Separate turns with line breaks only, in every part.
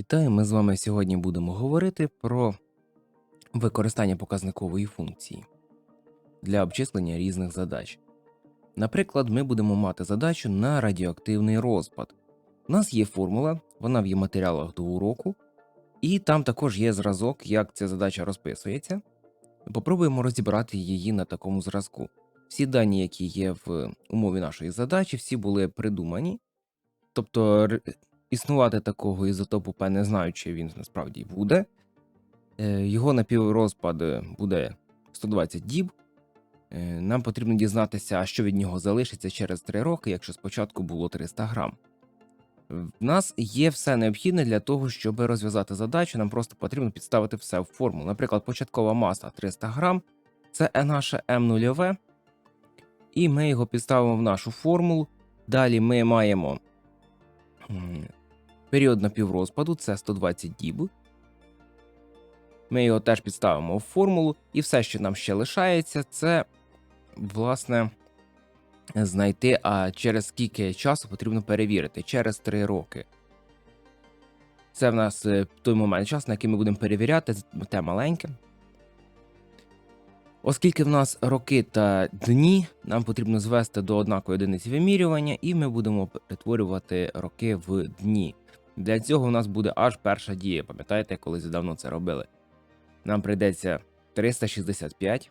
Вітаю, ми з вами сьогодні будемо говорити про використання показникової функції для обчислення різних задач. Наприклад, ми будемо мати задачу на радіоактивний розпад. У нас є формула, вона в є матеріалах до уроку, і там також є зразок, як ця задача розписується. Попробуємо розібрати її на такому зразку. Всі дані, які є в умові нашої задачі, всі були придумані. Тобто існувати такого ізотопу П не знаю, чи він насправді буде. Е, Його напіврозпад е, буде 120 діб. Е, Нам потрібно дізнатися, що від нього залишиться через 3 роки, якщо спочатку було 300 грам. В нас є все необхідне для того, щоб розв'язати задачу. Нам просто потрібно підставити все в форму. Наприклад, початкова маса 300 грам це наше М0, і ми його підставимо в нашу формулу. Далі ми маємо період напіврозпаду це 120 діб. Ми його теж підставимо в формулу, і все, що нам ще лишається, це власне знайти, а через скільки часу потрібно перевірити через 3 роки. Це в нас е, той момент часу, на який ми будемо перевіряти, те маленьке. Оскільки в нас роки та дні, нам потрібно звести до однакової одиниці вимірювання, і ми будемо перетворювати роки в дні. Для цього в нас буде аж перша дія. Пам'ятаєте, колись давно це робили. Нам прийдеться 365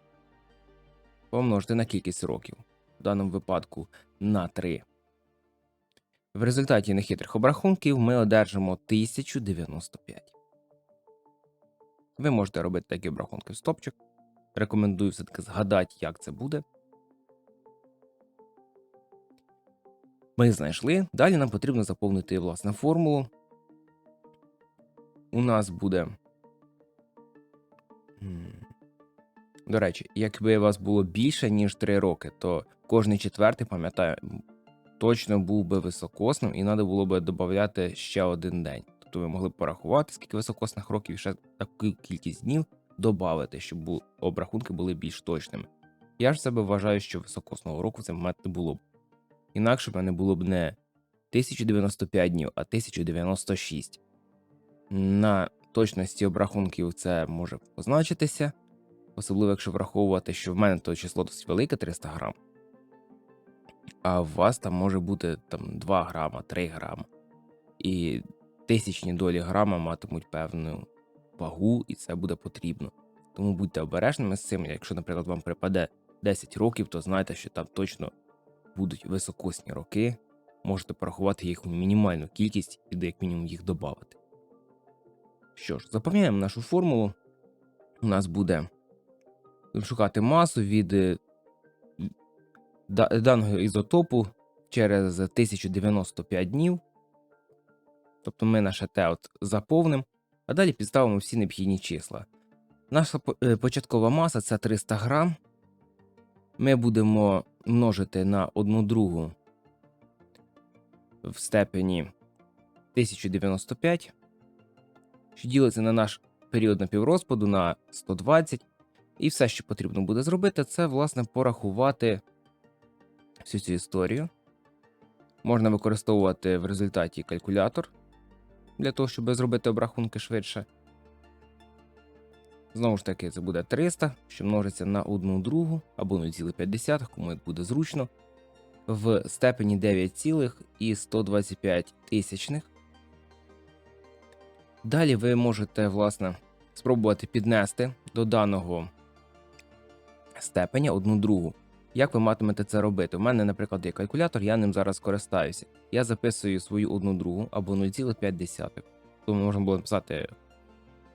помножити на кількість років, в даному випадку на 3. В результаті нехитрих обрахунків ми одержимо 1095. Ви можете робити такі обрахунки в стопчик. Рекомендую все-таки згадати, як це буде. Ми знайшли. Далі нам потрібно заповнити власне формулу. У нас буде. До речі, якби вас було більше, ніж 3 роки, то кожний четвертий, пам'ятаю, точно був би високосним, і треба було би додати ще один день. Тобто ви могли б порахувати, скільки високосних років, і ще таку кількість днів додати, щоб обрахунки були більш точними. Я ж себе вважаю, що високосного року в цей момент не було б. Інакше в мене було б не 1095 днів, а 1096. На точності обрахунків це може позначитися, особливо якщо враховувати, що в мене то число досить велике 300 грам, а у вас там може бути там 2 грама, 3 грама. І тисячні долі грама матимуть певну вагу, і це буде потрібно. Тому будьте обережними з цим. Якщо, наприклад, вам припаде 10 років, то знайте, що там точно будуть високосні роки. Можете порахувати їх мінімальну кількість і як мінімум їх додати. Що ж, заповняємо нашу формулу. У нас буде шукати масу від е, даного ізотопу через 1095 днів. Тобто ми наше Т от заповнимо, а далі підставимо всі необхідні числа. Наша е, початкова маса це 300 грам. Ми будемо множити на 1 другу в степені 1095, що ділиться на наш період напіврозпаду на 120. І все, що потрібно буде зробити, це, власне, порахувати всю цю історію. Можна використовувати в результаті калькулятор для того, щоб зробити обрахунки швидше. Знову ж таки, це буде 300, що множиться на 1 другу або 0,5, кому як буде зручно, в степені 9,125 тисячних. Далі ви можете, власне, спробувати піднести до даного степеня 1 другу. Як ви матимете це робити? У мене, наприклад, є калькулятор, я ним зараз користаюся. Я записую свою 1 другу або 0,5. Тому можна було написати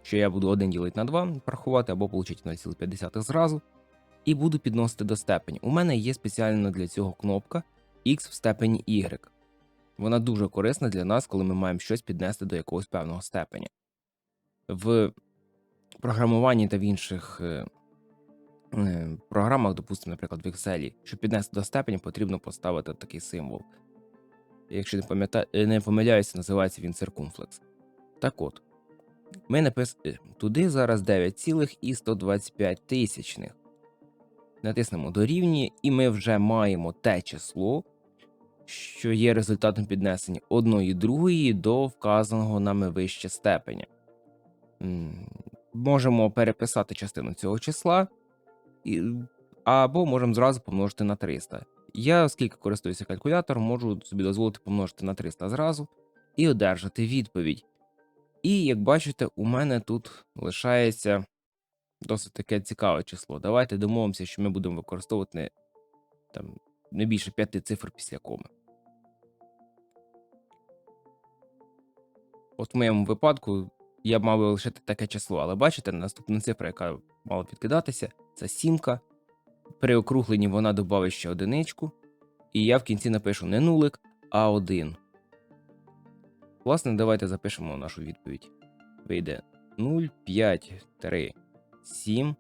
що я буду 1 ділити на 2 порахувати, або отримати 0,5 зразу. І буду підносити до степені. У мене є спеціальна для цього кнопка X в степені Y. Вона дуже корисна для нас, коли ми маємо щось піднести до якогось певного степеня. В програмуванні та в інших е, е, програмах, допустимо, наприклад, в Excel, щоб піднести до степені, потрібно поставити такий символ. Якщо не, е, не помиляюся, називається він циркумфлекс. Так от, ми написали туди зараз 9,125 тисячних. Натиснемо дорівнює, і ми вже маємо те число, що є результатом піднесення одної другої до вказаного нами вище степеня. Можемо переписати частину цього числа, або можемо зразу помножити на 300. Я, оскільки користуюся калькулятором, можу собі дозволити помножити на 300 зразу і одержати відповідь. І як бачите, у мене тут лишається досить таке цікаве число. Давайте домовимося, що ми будемо використовувати там, не більше п'яти цифр після коми. От в моєму випадку я б мав лишити таке число, але бачите, наступна цифра, яка мала підкидатися, це сімка. При округленні вона додавить ще одиничку, і я в кінці напишу не нулик, а один. Власне, давайте запишемо нашу відповідь. Вийде 0, 5, 3, 7,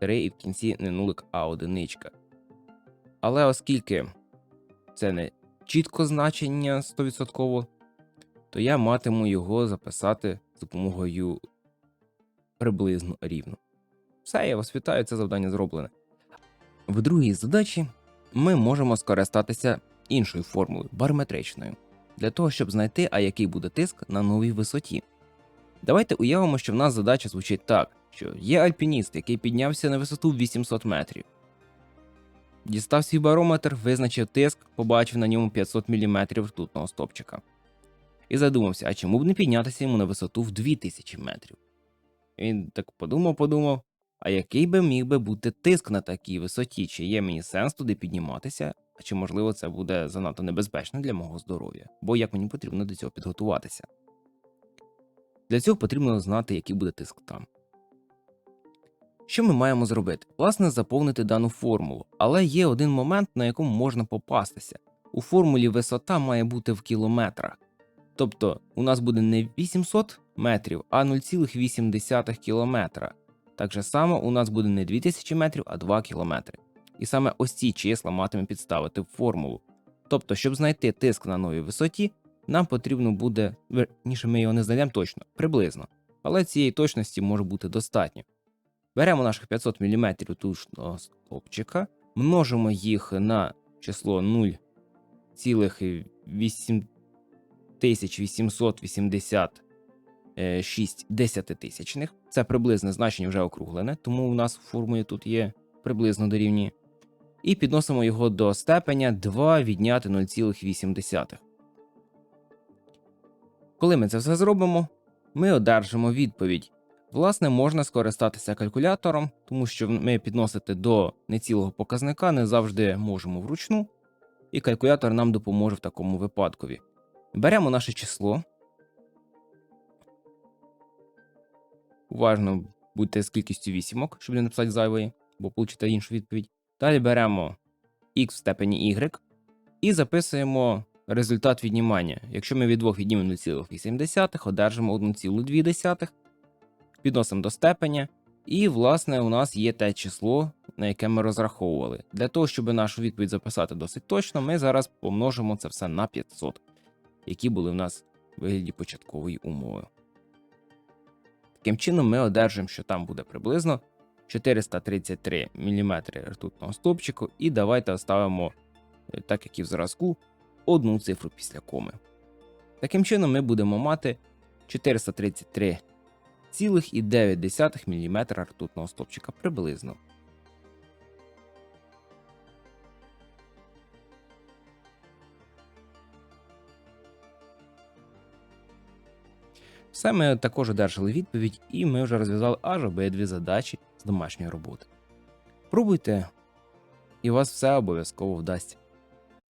3 і в кінці не нулик, а одиничка. Але оскільки це не чітко значення 100%, то я матиму його записати з допомогою приблизно рівно. Все, я вас вітаю, це завдання зроблене. В другій задачі ми можемо скористатися іншою формулою барометричною для того, щоб знайти, а який буде тиск на новій висоті. Давайте уявимо, що в нас задача звучить так, що є альпініст, який піднявся на висоту 800 метрів. Дістав свій барометр, визначив тиск, побачив на ньому 500 мм ртутного стопчика. І задумався, а чому б не піднятися йому на висоту в 2000 метрів? Він так подумав, подумав, а який би міг би бути тиск на такій висоті? Чи є мені сенс туди підніматися, а чи можливо це буде занадто небезпечно для мого здоров'я? Бо як мені потрібно до цього підготуватися? Для цього потрібно знати, який буде тиск там. Що ми маємо зробити? Власне, заповнити дану формулу, але є один момент, на якому можна попастися. У формулі висота має бути в кілометрах. Тобто у нас буде не 800 метрів, а 0,8 кілометра. Так же само у нас буде не 2000 метрів, а 2 кілометри. І саме ось ці числа матиме підставити в формулу. Тобто, щоб знайти тиск на новій висоті, нам потрібно буде, верніше ми його не знайдемо точно, приблизно. Але цієї точності може бути достатньо. Беремо наших 500 мм тушного стовпчика, множимо їх на число 0,8886 десятитисячних. Це приблизне значення вже округлене, тому у нас в формулі тут є приблизно дорівнює. І підносимо його до степеня 2 відняти 0,8. Коли ми це все зробимо, ми одержимо відповідь. Власне, можна скористатися калькулятором, тому що ми підносити до нецілого показника не завжди можемо вручну, і калькулятор нам допоможе в такому випадкові. Беремо наше число. Уважно будьте з кількістю вісімок, щоб не написати зайвої, бо получите іншу відповідь. Далі беремо x в степені y і записуємо результат віднімання. Якщо ми від 2 віднімемо 0,8, одержимо 1,2, підносимо до степеня, і, власне, у нас є те число, на яке ми розраховували. Для того, щоб нашу відповідь записати досить точно, ми зараз помножимо це все на 500, які були в нас в вигляді початкової умови. Таким чином, ми одержимо, що там буде приблизно 433 мм ртутного стопчику, і давайте оставимо, е, так як і в зразку, одну цифру після коми. Таким чином, ми будемо мати 433,9 мм ртутного стовпчика приблизно. Все ми також одержали відповідь, і ми вже розв'язали аж обидві задачі з домашньої роботи. Пробуйте, і у вас все обов'язково вдасться.